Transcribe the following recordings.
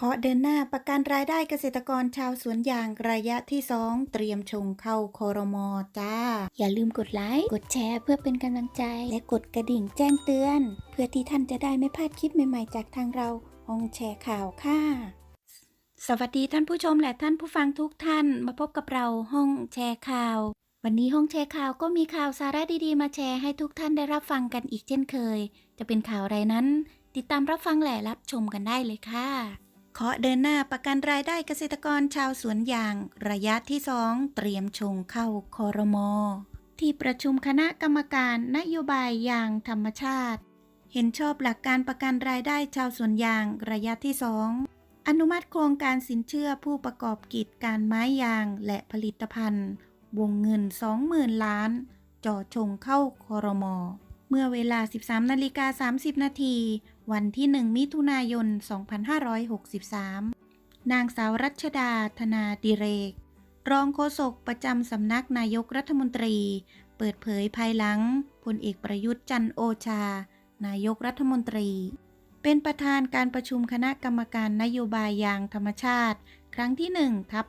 ขอเดินหน้าประกันรายได้เกษตรกรชาวสวนยางระยะที่ 2 เตรียมชงเข้าคอรมอจ้า อย่าลืมกดไลค์ กดแชร์เพื่อเป็นกำลังใจ และกดกระดิ่งแจ้งเตือน เพื่อที่ท่านจะได้ไม่พลาดคลิปใหม่ๆ จากทางเราห้องแชร์ข่าวค่ะ สวัสดีท่านผู้ชมและท่านผู้ฟังทุกท่านมาพบกับเราห้องแชร์ข่าว วันนี้ห้องแชร์ข่าวก็มีข่าวสาระดีๆ มาแชร์ให้ทุกท่านได้รับฟังกันอีกเช่นเคย จะเป็นข่าวอะไรนั้น ติดตามรับฟังและรับชมกันได้เลยค่ะ ขอเดินหน้าประกันรายได้เกษตรกรชาวสวนยาง ระยะที่2เตรียมชงเข้าคอรมอที่ประชุมคณะกรรมการนโยบายยางธรรมชาติ เห็นชอบหลักการประกันรายได้ชาวสวนยางระยะที่2อนุมัติโครงการสินเชื่อผู้ประกอบกิจการไม้ยางและผลิตภัณฑ์ วงเงิน 20,000 ล้าน จ่อชงเข้าคอรมอ เมื่อเวลา 13นาฬิกา30 นาที วันที่ 1 มิถุนายน 2563 นางสาวรัชดา ธนาดิเรก รองโฆษกประจำสำนักนายกรัฐมนตรี เปิดเผยภายหลังพลเอกประยุทธ์จันโอชา นายกรัฐมนตรี เป็นประธานการประชุมคณะกรรมการนโยบายยางธรรมชาติ ครั้งที่ 1 ทับ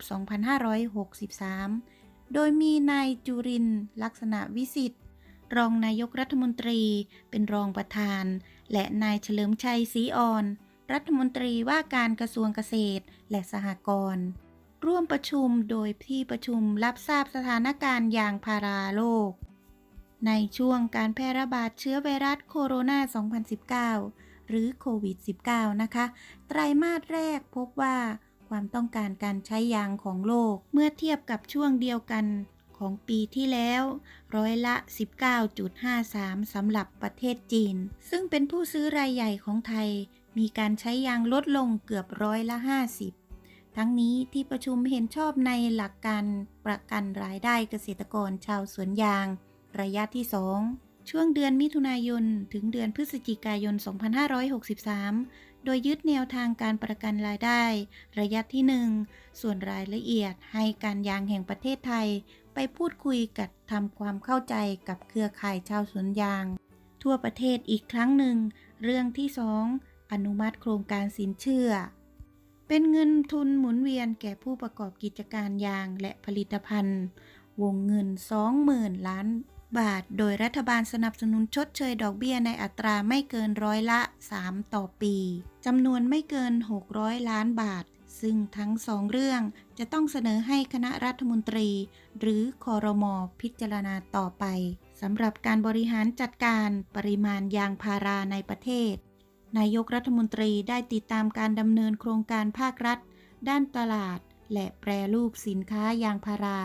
2563 โดยมีนายจุรินทร์ลักษณะวิสิทธิ์ รองนายกรัฐมนตรีเป็นรองประธาน และนายเฉลิมชัยศรีอ่อน รัฐมนตรีว่าการกระทรวงเกษตรและสหกรณ์ร่วมประชุมโดยที่ประชุมรับทราบสถานการณ์ยางพาราโลก ในช่วงการแพร่ระบาดเชื้อไวรัสโคโรนา 2019 หรือโควิด -19 นะคะ ไตรมาสแรกพบว่าความต้องการการใช้ยางของโลก เมื่อเทียบกับช่วงเดียวกัน ของปีที่แล้ว ร้อยละ 19.53 สำหรับประเทศจีน ซึ่งเป็นผู้ซื้อรายใหญ่ของไทย มีการใช้ยางลดลงเกือบร้อยละ 50 ทั้งนี้ที่ประชุมเห็นชอบในหลักการประกันรายได้เกษตรกรชาวสวนยาง ระยะที่ 2ช่วงเดือนมิถุนายน ถึงเดือนพฤศจิกายน 2563 โดยยึดแนวทางการประกันรายได้ ระยะที่ 1 ส่วนรายละเอียดให้การยางแห่งประเทศไทย ไปพูดคุยกับทำความเข้าใจกับเครือข่ายชาวสวนยาง ทั่วประเทศอีกครั้งหนึ่ง เรื่องที่2อนุมัติโครงการสินเชื่อ เป็นเงินทุนหมุนเวียนแก่ผู้ประกอบกิจการยางและผลิตภัณฑ์ วงเงิน 20,000 ล้านบาท โดยรัฐบาลสนับสนุนชดเชยดอกเบี้ยในอัตราไม่เกินร้อยละ 3 ต่อปีจำนวนไม่เกิน 600 ล้านบาท ซึ่งทั้งสองเรื่องจะต้องเสนอให้คณะรัฐมนตรี หรือคอรมอพิจารณาต่อไปสำหรับการบริหารจัดการปริมาณยางพาราในประเทศ นายกรัฐมนตรีได้ติดตามการดำเนินโครงการภาครัฐ ด้านตลาด และแปรรูปสินค้ายางพารา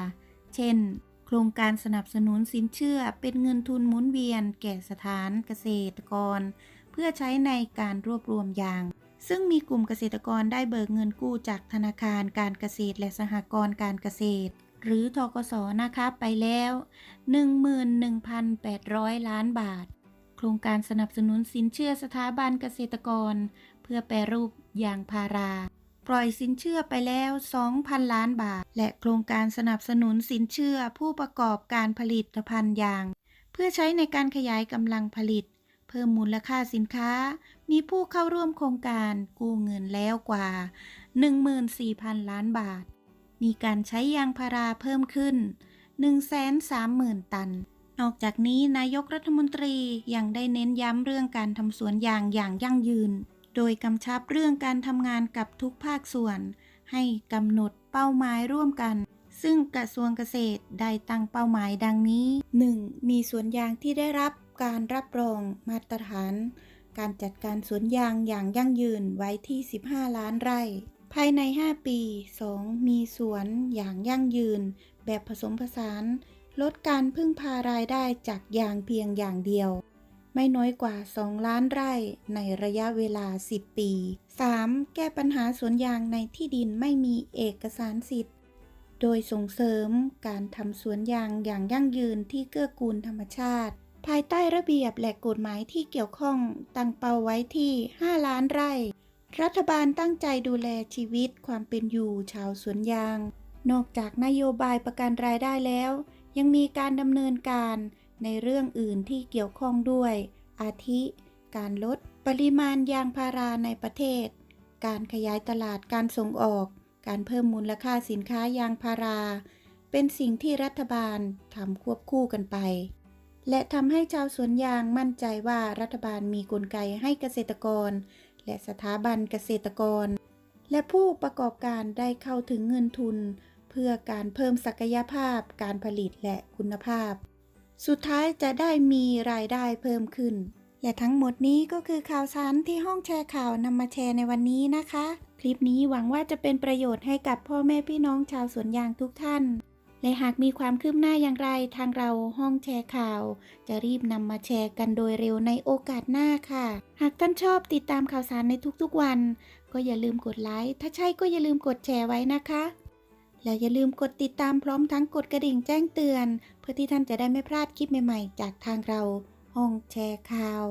เช่น โครงการสนับสนุนสินเชื่อเป็นเงินทุนหมุนเวียน แก่สถานเกษตรกร เพื่อใช้ในการรวบรวมยาง ซึ่งมีกลุ่มเกษตรกรได้เบิกเงินกู้จากธนาคารการเกษตรและสหกรณ์การเกษตร หรือทกสนะคะไปแล้ว 11,800 ล้านบาท โครงการสนับสนุนสินเชื่อสถาบันเกษตรกร เพื่อแปรรูปยางพารา ปล่อยสินเชื่อไปแล้ว 2,000 ล้านบาท และโครงการสนับสนุนสินเชื่อผู้ประกอบการผลิตภัณฑ์ยาง เพื่อใช้ในการขยายกำลังผลิต พิ่มมูลค่าสินค้า มีผู้เข้าร่วมโครงการกู้เงินแล้วกว่า 14,000 ล้านบาท มีการใช้ยางพาราเพิ่มขึ้น 130,000 ตัน นอกจากนี้นายกรัฐมนตรียังได้เน้นย้ำเรื่องการทำสวนยางอย่างยั่งยืน โดยกำชับเรื่องการทำงานกับทุกภาคส่วน ให้กำหนดเป้าหมายร่วมกัน ซึ่งกระทรวงเกษตรได้ตั้งเป้าหมายดังนี้ 1. มีสวนยางที่ได้รับการรับรองมาตรฐาน การจัดการสวนยางอย่างยั่งยืนไว้ที่ 15 ล้านไร่ ภายใน 5 ปี 2. มีสวนอย่างยั่งยืน แบบผสมผสาน ลดการพึ่งพารายได้จากยางเพียงอย่างเดียว ไม่น้อยกว่า 2 ล้านไร่ในระยะเวลา 10 ปี 3. แก้ปัญหาสวนยางในที่ดินไม่มีเอกสารสิทธิ์ โดยส่งเสริมการทำสวนยางอย่างยั่งยืนที่เกื้อกูลธรรมชาติ ภายใต้ระเบียบและกฎหมายที่เกี่ยวข้องตั้งเป้าไว้ที่ 5 ล้านไร่ รัฐบาลตั้งใจดูแลชีวิตความเป็นอยู่ชาวสวนยาง นอกจากนโยบายประกันรายได้แล้ว ยังมีการดำเนินการในเรื่องอื่นที่เกี่ยวข้องด้วย อาทิ การลดปริมาณยางพาราในประเทศ การขยายตลาดการส่งออก การเพิ่มมูลค่าสินค้ายางพารา เป็นสิ่งที่รัฐบาลทำควบคู่กันไป และทำให้ชาวสวนยางมั่นใจว่ารัฐบาลมีกลไกให้เกษตรกร และสถาบันเกษตรกร และผู้ประกอบการได้เข้าถึงเงินทุน เพื่อการเพิ่มศักยภาพ การผลิตและคุณภาพ สุดท้ายจะได้มีรายได้เพิ่มขึ้น และทั้งหมดนี้ก็คือข่าวสารที่ห้องแชร์ข่าวนำมาแชร์ในวันนี้นะคะ คลิปนี้หวังว่าจะเป็นประโยชน์ให้กับพ่อแม่พี่น้องชาวสวนยางทุกท่าน และหากมีความคืบหน้าอย่างไรทางเราห้องแชร์ข่าว จะรีบนำมาแชร์กันโดยเร็วในโอกาสหน้าค่ะ หากท่านชอบติดตามข่าวสารในทุกๆวัน ก็อย่าลืมกดไลค์ถ้าใช่ก็อย่าลืมกดแชร์ไว้นะคะและอย่าลืมกดติดตามพร้อมทั้งกดกระดิ่งแจ้งเตือน เพื่อที่ท่านจะได้ไม่พลาดคลิปใหม่ ๆ จากทางเรา ห้องแชร์ข่าว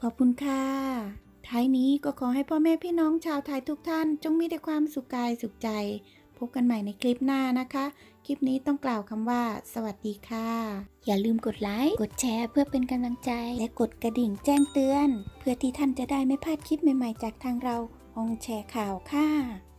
ขอบคุณค่ะ ท้ายนี้ก็ขอให้พ่อแม่พี่น้องชาวไทยทุกท่าน จงมีแต่ความสุขกายสุขใจ พบกันใหม่ในคลิปหน้านะคะ คลิปนี้ต้องกล่าวคำว่า สวัสดีค่ะ อย่าลืมกดไลค์ กดแชร์เพื่อเป็นกำลังใจ และกดกระดิ่งแจ้งเตือน เพื่อที่ท่านจะได้ไม่พลาดคลิปใหม่ๆ จากทางเราห้องแชร์ข่าวค่ะ